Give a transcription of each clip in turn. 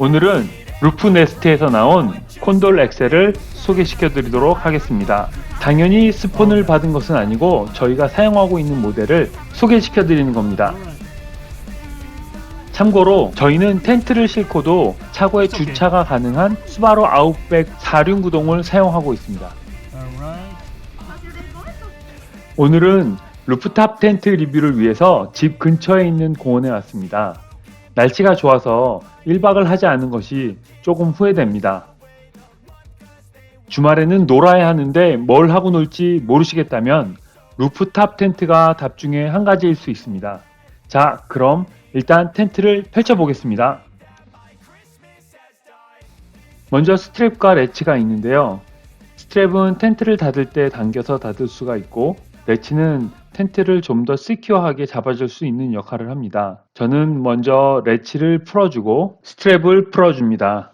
오늘은 루프네스트에서 나온 콘돌 엑셀을 소개시켜 드리도록 하겠습니다. 당연히 스폰을 받은 것은 아니고 저희가 사용하고 있는 모델을 소개시켜 드리는 겁니다. 참고로 저희는 텐트를 싣고도 차고에 주차가 가능한 스바루 아웃백 4륜 구동을 사용하고 있습니다. 오늘은 루프탑 텐트 리뷰를 위해서 집 근처에 있는 공원에 왔습니다. 날씨가 좋아서 1박을 하지 않은 것이 조금 후회됩니다. 주말에는 놀아야 하는데 뭘 하고 놀지 모르시겠다면 루프탑 텐트가 답 중에 한 가지일 수 있습니다. 자, 그럼 일단 텐트를 펼쳐 보겠습니다. 먼저 스트랩과 레치가 있는데요. 스트랩은 텐트를 닫을 때 당겨서 닫을 수가 있고 레치는 텐트를 좀 더 시큐어하게 잡아줄 수 있는 역할을 합니다. 저는 먼저 레치를 풀어주고 스트랩을 풀어줍니다.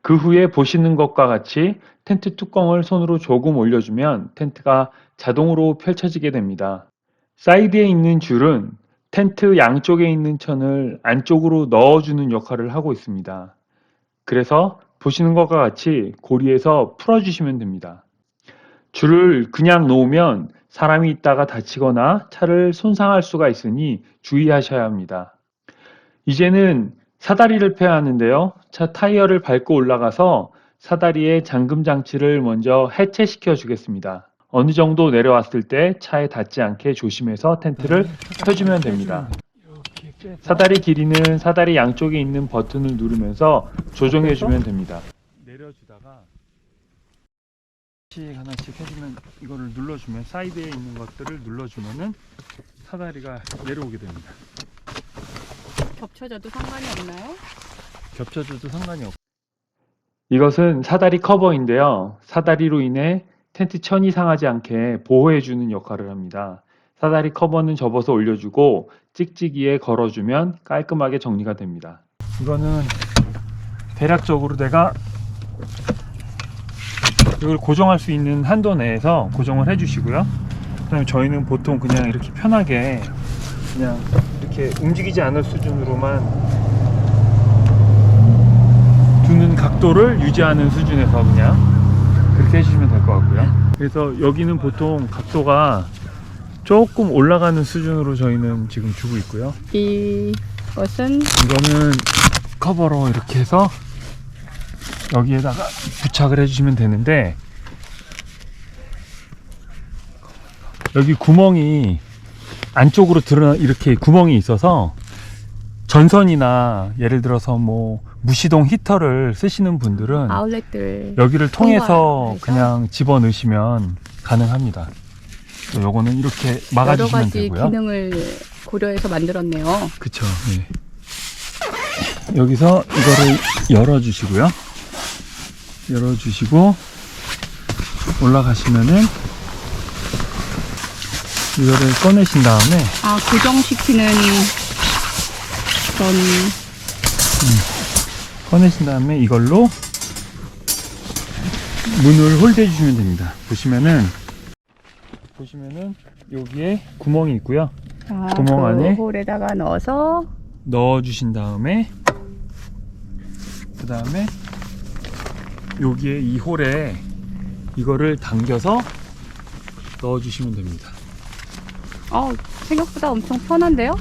그 후에 보시는 것과 같이 텐트 뚜껑을 손으로 조금 올려주면 텐트가 자동으로 펼쳐지게 됩니다. 사이드에 있는 줄은 텐트 양쪽에 있는 천을 안쪽으로 넣어주는 역할을 하고 있습니다. 그래서 보시는 것과 같이 고리에서 풀어주시면 됩니다. 줄을 그냥 놓으면 사람이 있다가 다치거나 차를 손상할 수가 있으니 주의하셔야 합니다. 이제는 사다리를 펴야 하는데요. 차 타이어를 밟고 올라가서 사다리의 잠금 장치를 먼저 해체시켜 주겠습니다. 어느 정도 내려왔을 때 차에 닿지 않게 조심해서 텐트를 펴주면 됩니다. 사다리 길이는 사다리 양쪽에 있는 버튼을 누르면서 조정해 주면 됩니다. 하나씩 하나씩 해주면 이거를 눌러주면 사이드에 있는 것들을 눌러주면은 사다리가 내려오게 됩니다. 겹쳐져도 상관이 없나요? 겹쳐져도 상관이 없고 이것은 사다리 커버인데요. 사다리로 인해 텐트 천이 상하지 않게 보호해주는 역할을 합니다. 사다리 커버는 접어서 올려주고 찍찍이에 걸어주면 깔끔하게 정리가 됩니다. 이거는 대략적으로 내가 이걸 고정할 수 있는 한도 내에서 고정을 해주시고요. 그다음에 저희는 보통 그냥 이렇게 편하게 그냥 이렇게 움직이지 않을 수준으로만 두는 각도를 유지하는 수준에서 그냥 그렇게 해주시면 될 것 같고요. 그래서 여기는 보통 각도가 조금 올라가는 수준으로 저희는 지금 주고 있고요. 이것은 이거는 커버로 이렇게 해서 여기에다가 부착을 해주시면 되는데 여기 구멍이 안쪽으로 드러나 이렇게 구멍이 있어서 전선이나 예를 들어서 뭐 무시동 히터를 쓰시는 분들은 아울렛들 여기를 통해서? 그냥 집어 넣으시면 가능합니다. 또 요거는 이렇게 여러 막아주시면 가지 되고요. 기능을 고려해서 만들었네요. 그쵸. 네. 여기서 이거를 열어주시고요. 열어주시고 올라가시면은 이거를 꺼내신 다음에 아 고정시키는 그런 꺼내신 다음에 이걸로 문을 홀드해 주시면 됩니다. 보시면은 보시면은 여기에 구멍이 있고요. 아, 구멍 그 안에? 홀에다가 넣어서 넣어 주신 다음에 그 다음에 여기에 이 홀에 이거를 당겨서 넣어 주시면 됩니다. 어 생각보다 엄청 편한데요?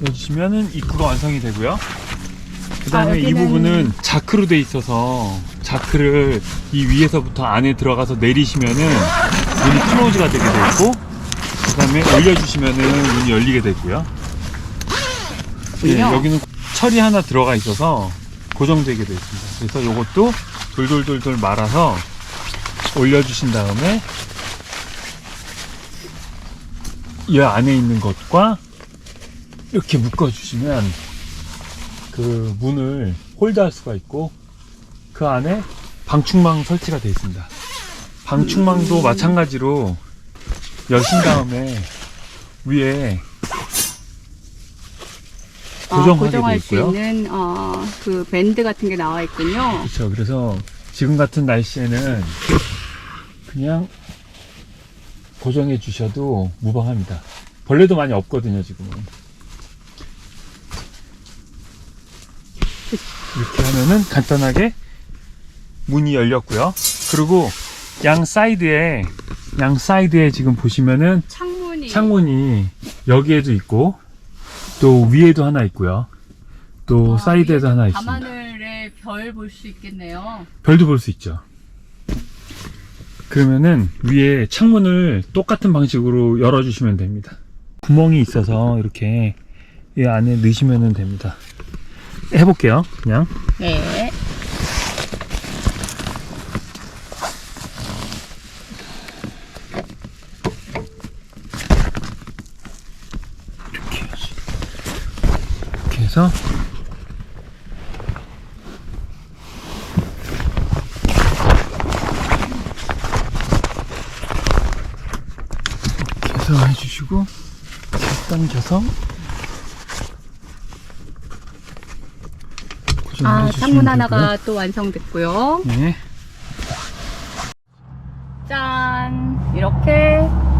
넣어 주시면은 입구가 완성이 되고요. 그 다음에 아, 이 여기는- 부분은 자크로 돼 있어서 자크를 이 위에서부터 안에 들어가서 내리시면은 문이 클로즈가 되게 돼 있고 그 다음에 올려주시면은 문이 열리게 되고요. 예. 여기는 철이 하나 들어가 있어서 고정되게 되어 있습니다. 그래서 이것도 돌돌돌돌 말아서 올려주신 다음에 이 안에 있는 것과 이렇게 묶어주시면 그 문을 홀드할 수가 있고 그 안에 방충망 설치가 되어 있습니다. 방충망도 마찬가지로 여신 다음에 위에 돼 고정할 수 있고요. 있는 어, 그 밴드 같은 게 나와 있군요. 그렇죠. 그래서 지금 같은 날씨에는 그냥 고정해 주셔도 무방합니다. 벌레도 많이 없거든요, 지금은. 이렇게 하면은 간단하게 문이 열렸고요. 그리고 양 사이드에 양 사이드에 지금 보시면은 창문이 창문이 여기에도 있고 또 위에도 하나 있고요. 또 아, 사이드에도 하나 있습니다. 밤하늘에 별 볼 수 있겠네요. 별도 볼 수 있죠. 그러면은 위에 창문을 똑같은 방식으로 열어주시면 됩니다. 구멍이 있어서 이렇게 이 안에 넣으시면 됩니다. 해볼게요. 그냥 네. 이렇게 해야지. 이렇게 해서 해주시고 이렇게 당겨서 아, 창문 하나가. 또 완성됐고요. 네. 짠! 이렇게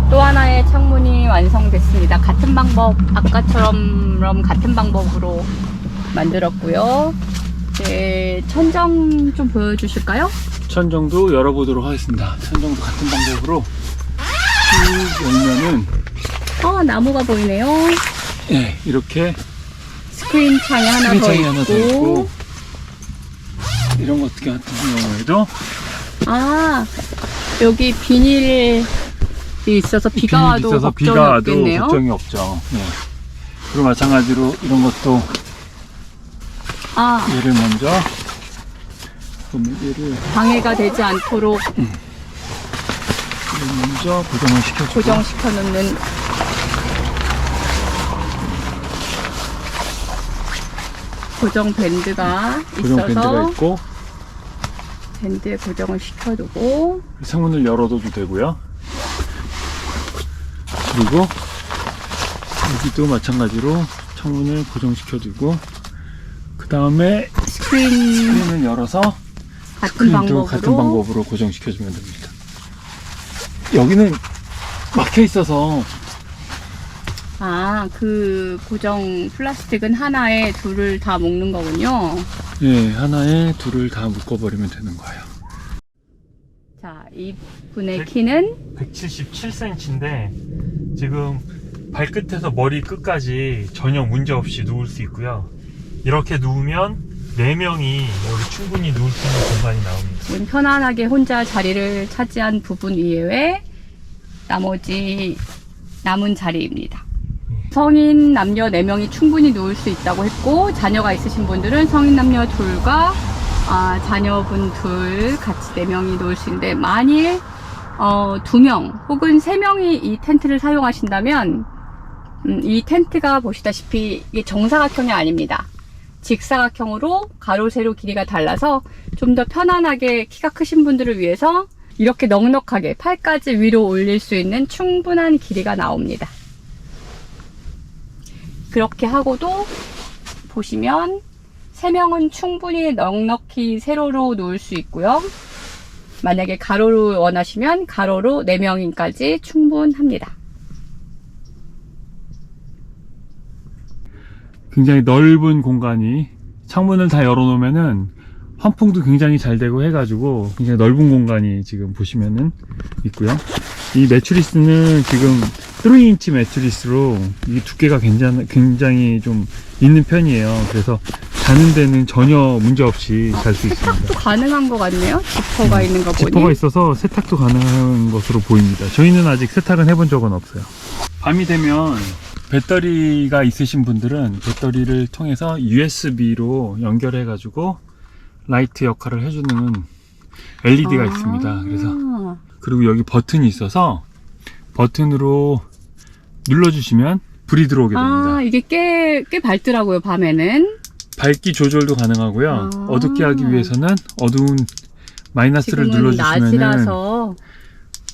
또 하나의 창문이 완성됐습니다. 같은 방법, 아까처럼 같은 방법으로 만들었고요. 이제 천정 좀 보여주실까요? 천정도 열어보도록 하겠습니다. 천정도 같은 방법으로 쭉 열면은 어, 나무가 보이네요. 예, 이렇게 스크린 창이 하나 스크린 더 창이 있고. 하나 더 있고 이런 것 같은 경우에도 아, 여기 비닐이 있어서 비가 와도 있어서 걱정이 비가 와도 없겠네요. 걱정이 없죠. 예. 그리고 마찬가지로 이런 것도 아, 얘를 먼저 그러면 얘를 방해가 되지 않도록 얘를 먼저 고정을 시켜주고 고정시켜 놓는 고정 밴드가 고정 밴드가 있어서 있고 밴드에 고정을 시켜두고 창문을 열어둬도 되고요. 그리고 여기도 마찬가지로 창문을 고정시켜두고 그 다음에 스크린 스크린 을 열어서 같은 스크린도 방법으로 같은 방법으로 고정시켜 주면 됩니다. 여기는 막혀 있어서 아, 그 고정 플라스틱은 하나에 둘을 다 묶는 거군요. 예, 하나에 둘을 다 묶어버리면 되는 거예요. 자, 이분의 백- 키는 177cm인데 지금 발끝에서 머리 끝까지 전혀 문제 없이 누울 수 있고요. 이렇게 누우면 4명이 여기 충분히 누울 수 있는 공간이 나옵니다. 편안하게 혼자 자리를 차지한 부분 이외에 나머지 남은 자리입니다. 성인 남녀 4명이 충분히 누울 수 있다고 했고 자녀가 있으신 분들은 성인 남녀 둘과 아, 자녀분 둘 같이 4명이 누울 수 있는데 만일 어, 2명 혹은 3명이 이 텐트를 사용하신다면 음, 이 텐트가 보시다시피 이게 정사각형이 아닙니다. 직사각형으로 가로 세로 길이가 달라서 좀 더 편안하게 키가 크신 분들을 위해서 이렇게 넉넉하게 팔까지 위로 올릴 수 있는 충분한 길이가 나옵니다. 그렇게 하고도 보시면 3명은 충분히 넉넉히 세로로 놓을 수 있고요. 만약에 가로로 원하시면 가로로 4명인까지 충분합니다. 굉장히 넓은 공간이 창문을 다 열어놓으면은 환풍도 굉장히 잘 되고 해가지고 굉장히 넓은 공간이 지금 보시면은 있고요. 이 매트리스는 지금 3인치 매트리스로 이 두께가 굉장히, 굉장히 좀 있는 편이에요. 그래서 자는 데는 전혀 문제 없이 잘 수 있습니다. 세탁도 가능한 것 같네요. 지퍼가 있는 거 보니. 지퍼가 있어서 세탁도 가능한 것으로 보입니다. 저희는 아직 세탁은 해본 적은 없어요. 밤이 되면 배터리가 있으신 분들은 배터리를 통해서 USB로 연결해 가지고 라이트 역할을 해주는 LED가 아. 있습니다. 그래서 그리고 여기 버튼이 있어서 버튼으로 눌러주시면 불이 들어오게 됩니다. 아, 이게 꽤, 꽤 밝더라고요, 밤에는. 밝기 조절도 가능하고요. 아. 어둡게 하기 위해서는 어두운 마이너스를 눌러주시면.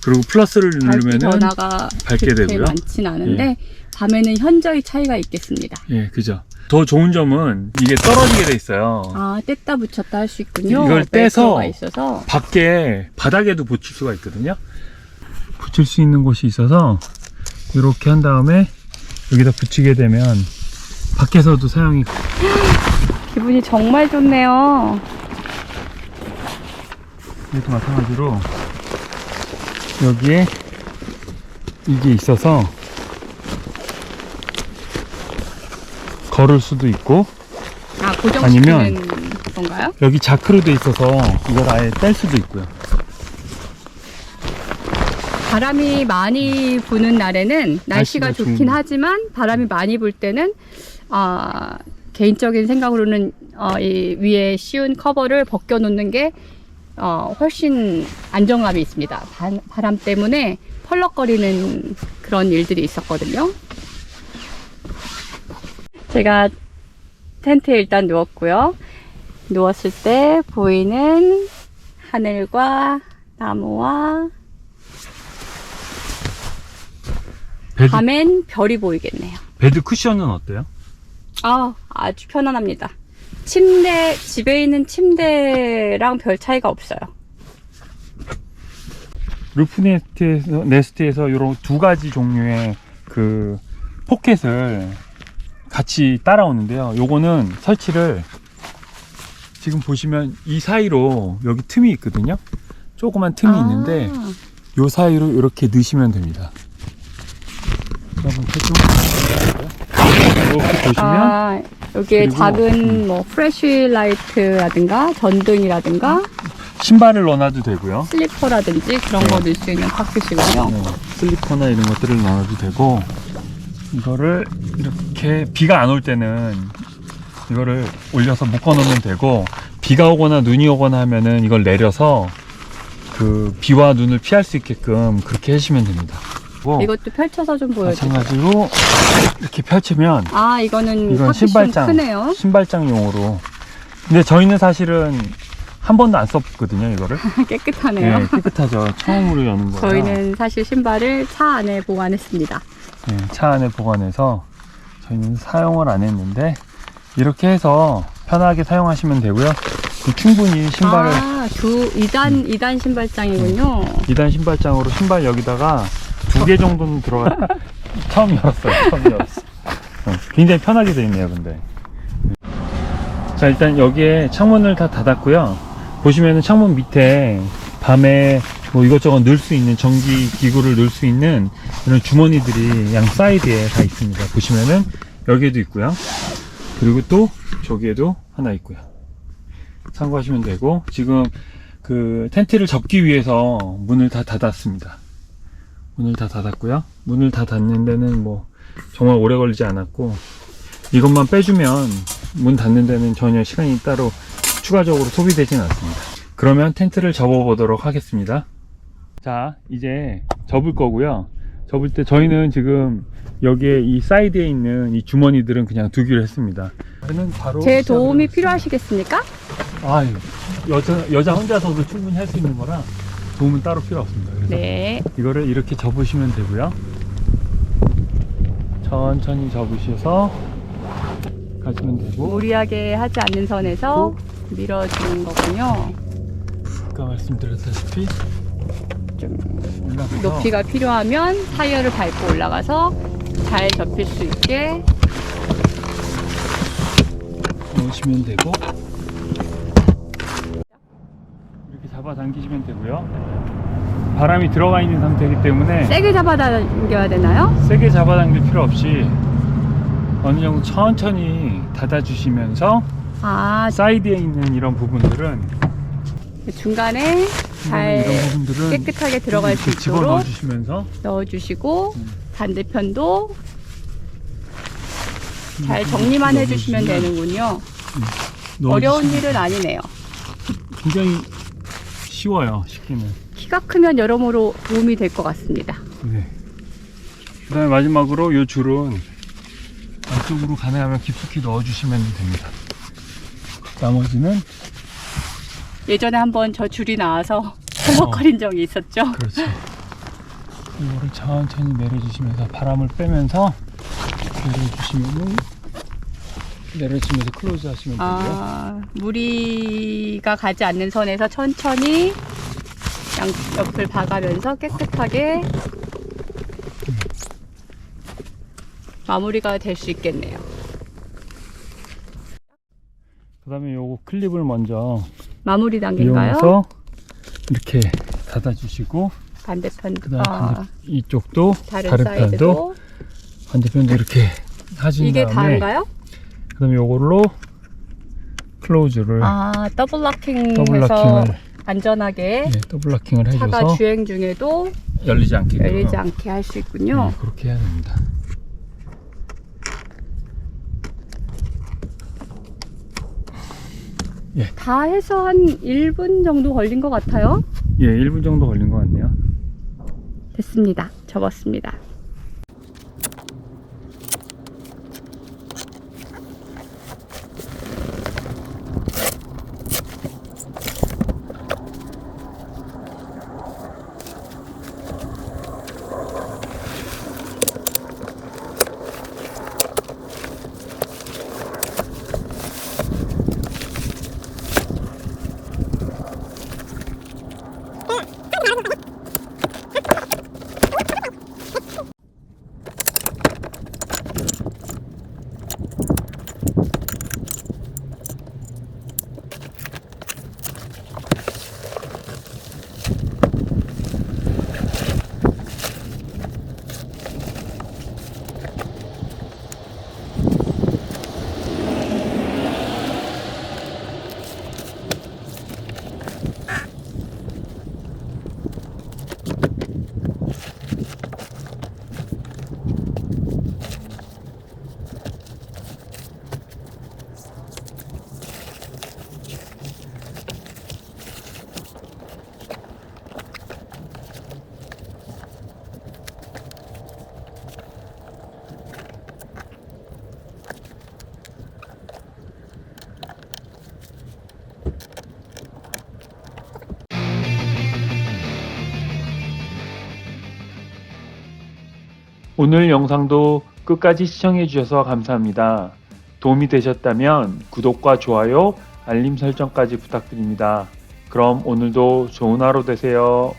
그리고 플러스를 누르면은 변화가 밝게 되고요. 많진 않은데 밤에는 현저히 차이가 있겠습니다. 예, 그죠. 더 좋은 점은 이게 떨어지게 돼 있어요. 아 뗐다 붙였다 할 수 있군요. 이걸 떼서 있어서 밖에 바닥에도 붙일 수가 있거든요. 붙일 수 있는 곳이 있어서 이렇게 한 다음에 여기다 붙이게 되면 밖에서도 사용이 기분이 정말 좋네요. 이것도 마찬가지로 여기에 이게 있어서 걸을 수도 있고 아 고정시키는 아니면 건가요? 여기 자크로 돼 있어서 이걸 아예 뗄 수도 있고요. 바람이 많이 부는 날에는 날씨가 날씨가 좋긴 좋은- 하지만 바람이 많이 불 때는 아, 개인적인 생각으로는 어, 이 위에 씌운 커버를 벗겨 놓는 게 어, 훨씬 안정감이 있습니다. 바, 바람 때문에 펄럭거리는 그런 일들이 있었거든요. 제가 텐트에 일단 누웠고요. 누웠을 때 보이는 하늘과 나무와 베드, 밤엔 별이 보이겠네요. 베드 쿠션은 어때요? 아, 아주 편안합니다. 침대, 집에 있는 침대랑 별 차이가 없어요. 루프 네스트에서, 네스트에서 이런 두 가지 종류의 그 포켓을 같이 따라오는데요. 요거는 설치를 지금 보시면 이 사이로 여기 틈이 있거든요. 조그만 틈이 아, 있는데 요 사이로 이렇게 넣으시면 됩니다. 여러분 이렇게 보시면 아, 여기에 작은 음. 뭐 프레쉬 라이트라든가 전등이라든가 신발을 넣어놔도 되고요. 슬리퍼라든지 그런 거 넣을 수 있는 파켓이군요. 네, 슬리퍼나 이런 것들을 넣어도 되고 이거를 이렇게 비가 안 올 때는 이거를 올려서 묶어 놓으면 되고 비가 오거나 눈이 오거나 하면은 이걸 내려서 그 비와 눈을 피할 수 있게끔 그렇게 해주시면 됩니다. 이것도 펼쳐서 좀 보여주세요. 마찬가지로 이렇게 펼치면 아, 이거는 이건 신발장 크네요. 신발장용으로 근데 저희는 사실은 한 번도 안 썼거든요 이거를 깨끗하네요. 네, 깨끗하죠 처음으로 여는 거예요 저희는 사실 신발을 차 안에 보관했습니다. 네, 차 안에 보관해서 저희는 사용을 안 했는데 이렇게 해서 편하게 사용하시면 되고요. 그 충분히 신발을 아, 두, 2단, 이단 신발장이군요. 2단 신발장으로 신발 여기다가 두 개 정도는 들어가 처음 열었어요. 처음 열었어. 어, 굉장히 편하게 되어 있네요, 근데. 자, 일단 여기에 창문을 다 닫았고요. 보시면은 창문 밑에 밤에 뭐 이것저것 넣을 수 있는 전기 기구를 넣을 수 있는 이런 주머니들이 양 사이드에 다 있습니다. 보시면은 여기에도 있고요. 그리고 또 저기에도 하나 있고요. 참고하시면 되고 지금 그 텐트를 접기 위해서 문을 다 닫았습니다. 문을 다 닫았고요. 문을 다 닫는 데는 뭐 정말 오래 걸리지 않았고 이것만 빼주면 문 닫는 데는 전혀 시간이 따로 추가적으로 소비되진 않습니다. 그러면 텐트를 접어 보도록 하겠습니다. 자, 이제 접을 거고요. 접을 때 저희는 지금 여기에 이 사이드에 있는 이 주머니들은 그냥 두기로 했습니다. 저는 바로 제 도움이 필요하시겠습니까? 아유, 여자, 여자 혼자서도 충분히 할 수 있는 거라 도움은 따로 필요 없습니다. 그래서 네. 이거를 이렇게 접으시면 되고요. 천천히 접으셔서 가시면 되고, 무리하게 하지 않는 선에서 밀어주는 거군요. 아까 말씀드렸다시피 좀 올라가서 높이가 필요하면 타이어를 밟고 올라가서 잘 접힐 수 있게 넣으시면 되고, 이렇게 잡아당기시면 되고요. 바람이 들어가 있는 상태이기 때문에 세게 잡아당겨야 되나요? 세게 잡아당길 필요 없이 어느 정도 천천히 닫아주시면서 아, 사이드에 있는 이런 부분들은 중간에 잘 이런 부분들은 깨끗하게 들어갈 수 이렇게 집어 있도록 넣어주시면서 넣어주시고 음. 반대편도 잘 이렇게 정리만 해주시면 되는군요. 넣어주시면 어려운 일은 아니네요. 굉장히 쉬워요 쉽게는 키가 크면 여러모로 도움이 될 것 같습니다. 네. 그 다음에 마지막으로 이 줄은 안쪽으로 가능하면 깊숙이 넣어주시면 됩니다 나머지는 예전에 한번 저 줄이 나와서 허벅거린 적이 있었죠. 그렇죠 이거를 천천히 내려주시면서 바람을 빼면서 내려주시면은 내려주면서 클로즈 하시면 되고요. 아, 무리가 가지 않는 선에서 천천히 양 옆을 박아면서 깨끗하게 마무리가 될 수 있겠네요. 그 다음에 요거 클립을 먼저 마무리 단계인가요? 이용해서 이렇게 닫아주시고 반대편, 그 다음에 아, 이쪽도 다른 다른 편도 반대편도 이렇게 하신 이게 다음에 다인가요? 그 다음에 요걸로 클로즈를 아, 더블 락킹해서 더블 락킹을 안전하게 예, 더블 락킹을 차가 해줘서 주행 중에도 열리지 않게 열리지 않게 할 수 있군요. 네, 그렇게 해야 됩니다. 다 해서 한 1분 정도 걸린 것 같아요. 예, 1분 정도 걸린 것 같네요. 됐습니다. 접었습니다. 오늘 영상도 끝까지 시청해 주셔서 감사합니다. 도움이 되셨다면 구독과 좋아요, 알림 설정까지 부탁드립니다. 그럼 오늘도 좋은 하루 되세요.